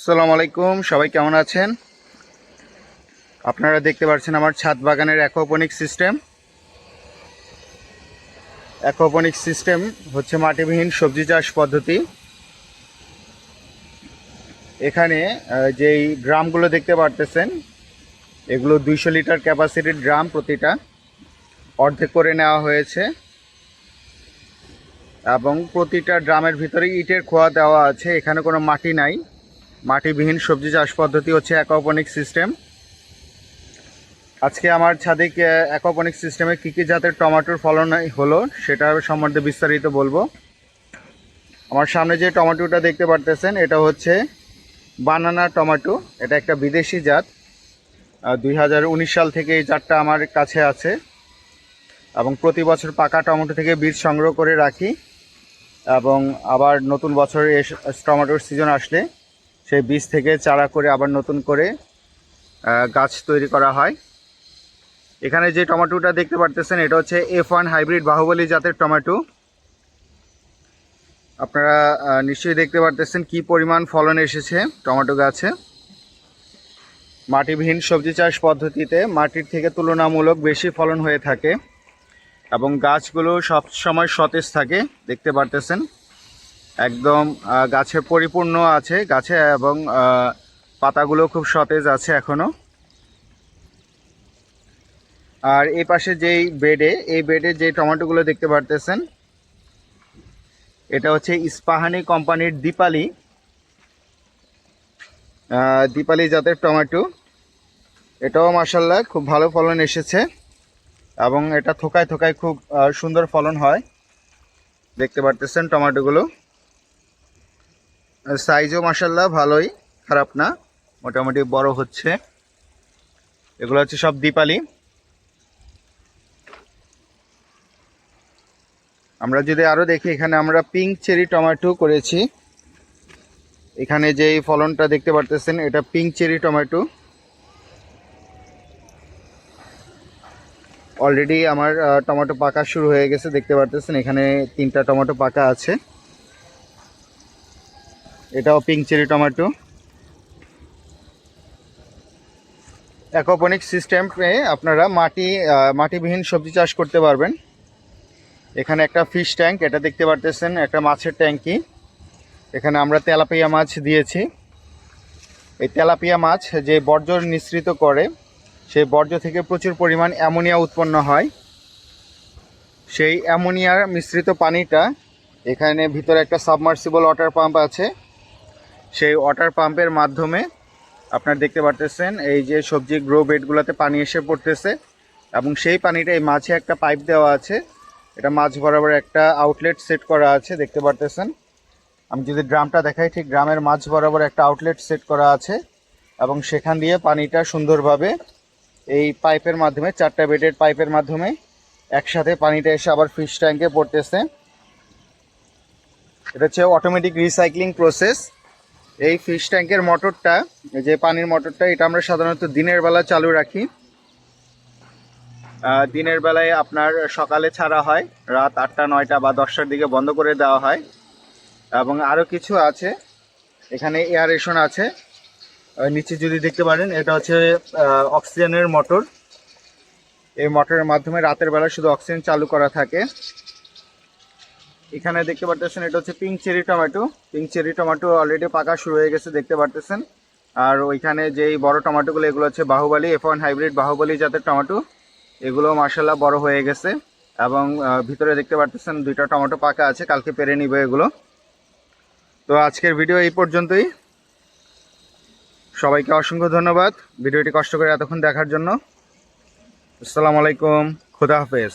আসসালামু আলাইকুম, সবাই কেমন আছেন? আপনারা দেখতে পাচ্ছেন আমার ছাদ বাগানের অ্যাকোপনিক সিস্টেম অ্যাকোপনিক সিস্টেম হচ্ছে মাটিবিহীন সবজি চাষ পদ্ধতি। এখানে যেই ড্রামগুলো দেখতে পারতেছেন, এগুলো দুইশো লিটার ক্যাপাসিটির ড্রাম প্রতিটা। অর্ধেক করে নেওয়া হয়েছে। এবং প্রতিটা ড্রামের ভিতরে ইটের খোয়া দেওয়া আছে, এখানে কোনো মাটি নাই। মাটিবিহীন সবজি চাষ পদ্ধতি হচ্ছে অ্যাকোপনিক সিস্টেম আজকে আমার ছাদে অ্যাকোপনিক সিস্টেমে কী কী জাতের টমেটোর ফলন হলো সেটা সম্বন্ধে বিস্তারিত বলব। আমার সামনে যে টমেটোটা দেখতে পারতেছেন, এটা হচ্ছে বানানা টমেটো। এটা একটা বিদেশি জাত। দুই হাজার উনিশ সাল থেকে এই জাতটা আমার কাছে আছে। এবং প্রতি বছর পাকা টমেটো থেকে বীজ সংগ্রহ করে রাখি। এবং আবার নতুন বছরে টমেটোর সিজন আসলে। সেই বীজ থেকে চারা করে আবার নতুন করে গাছ তৈরি করা হয়। এখানে যে টমেটোটা দেখতে পারতেছেন, এটা হচ্ছে এফ ওয়ান হাইব্রিড বাহুবলী জাতের টমেটো। আপনারা নিশ্চয়ই দেখতে পারতেছেন কি পরিমাণ ফলন এসেছে টমেটো গাছে। মাটিবিহীন সবজি চাষ পদ্ধতিতে মাটির থেকে তুলনামূলক বেশি ফলন হয়ে থাকে এবং গাছগুলো সব সময় সতেজ থাকে, দেখতে পারতেছেন। একদম গাছে পরিপূর্ণ আছে, গাছে এবং পাতাগুলো খুব সতেজ আছে এখনও। আর এই পাশে যেই বেডে, এই বেডে যে টমেটোগুলো দেখতে পারতেছেন, এটা হচ্ছে ইস্পাহানি কোম্পানির দীপালি। দীপালি জাতের টমেটো। এটাও মাসাল্লাহ খুব ভালো ফলন এসেছে এবং এটা থোকায় থোকায় খুব সুন্দর ফলন হয়। দেখতে পারতেছেন টমেটোগুলো। সাইজও মাসাল্লাহ ভালোই, খারাপ না, মোটামুটি বড় হচ্ছে। এগুলো হচ্ছে সব দীপালি। আমরা যদি আরও দেখি, এখানে আমরা পিঙ্ক চেরি টমেটো করেছি। এখানে যে ফলনটা দেখতে পারতেছেন, এটা পিঙ্ক চেরি টমেটো অলরেডি আমার টমেটো পাকা শুরু হয়ে গেছে, দেখতে পারতেছেন, এখানে তিনটা টমেটো পাকা আছে। এটাও পিঙ্ক চেরি টমেটো অ্যাকোপনিক সিস্টেমে আপনারা মাটি মাটিবিহীন সবজি চাষ করতে পারবেন। এখানে একটা ফিশ ট্যাঙ্ক এটা দেখতে পারতেছেন, একটা মাছের ট্যাঙ্কি। এখানে আমরা তেলাপিয়া মাছ দিয়েছি। এই তেলাপিয়া মাছ যে বর্জ্য নিঃসৃত করে, সেই বর্জ্য থেকে প্রচুর পরিমাণ অ্যামোনিয়া উৎপন্ন হয়। সেই অ্যামোনিয়ার মিশ্রিত পানিটা এখানে ভিতরে একটা সাবমার্সিবল ওয়াটার পাম্প আছে। সেই ওয়াটার পাম্পের মাধ্যমে আপনার দেখতে পারতেছেন, এই যে সবজি গ্রো বেডগুলোতে পানি এসে পড়তেছে এবং সেই পানিটা এই মাঝে একটা পাইপ দেওয়া আছে। এটা মাছ বরাবর একটা আউটলেট সেট করা আছে, দেখতে পারতেছেন। আমি যদি ড্রামটা দেখাই, ঠিক গ্রামের মাছ বরাবর একটা আউটলেট সেট করা আছে এবং সেখান দিয়ে পানিটা সুন্দরভাবে এই পাইপের মাধ্যমে, চারটা বেডের পাইপের মাধ্যমে একসাথে পানিটা এসে আবার ফিশ ট্যাঙ্কে পড়তেছে। এটা হচ্ছে অটোমেটিক রিসাইক্লিং প্রসেস এই ফিশ ট্যাঙ্কের মোটরটা যে পানির মোটরটা এটা আমরা সাধারণত দিনের বেলা চালু রাখি। দিনের বেলায় আপনার সকালে ছাড়া হয়, রাত আটটা, নয়টা বা দশটার দিকে বন্ধ করে দেওয়া হয়। এবং আরও কিছু আছে, এখানে এয়ারেশন আছে। নিচে যদি দেখতে পারেন, এটা হচ্ছে অক্সিজেনের মোটর এই মোটরের মাধ্যমে রাতের বেলা শুধু অক্সিজেন চালু করা থাকে। এখানে দেখতে পারতেছেন, এটা হচ্ছে pink cherry tomato pink cherry tomato already পাকা শুরু হয়ে গেছে, দেখতে পারতেছেন। আর ওইখানে যেই বড় টমেটোগুলো এগুলো হচ্ছে Bahubali F one hybrid Bahubali জাতের টমেটো এগুলো মার্শাল্লাহ বড় হয়ে গেছে এবং ভিতরে দেখতে পারতেছেন দুইটা টমেটো পাকা আছে, কালকে পেরে নিবে এগুলো। তো আজকের ভিডিও এই পর্যন্তই। সবাইকে অসংখ্য ধন্যবাদ। ভিডিওটি কষ্ট করে এতক্ষণ দেখার জন্য। আসসালামু আলাইকুম, খুদা হাফেজ।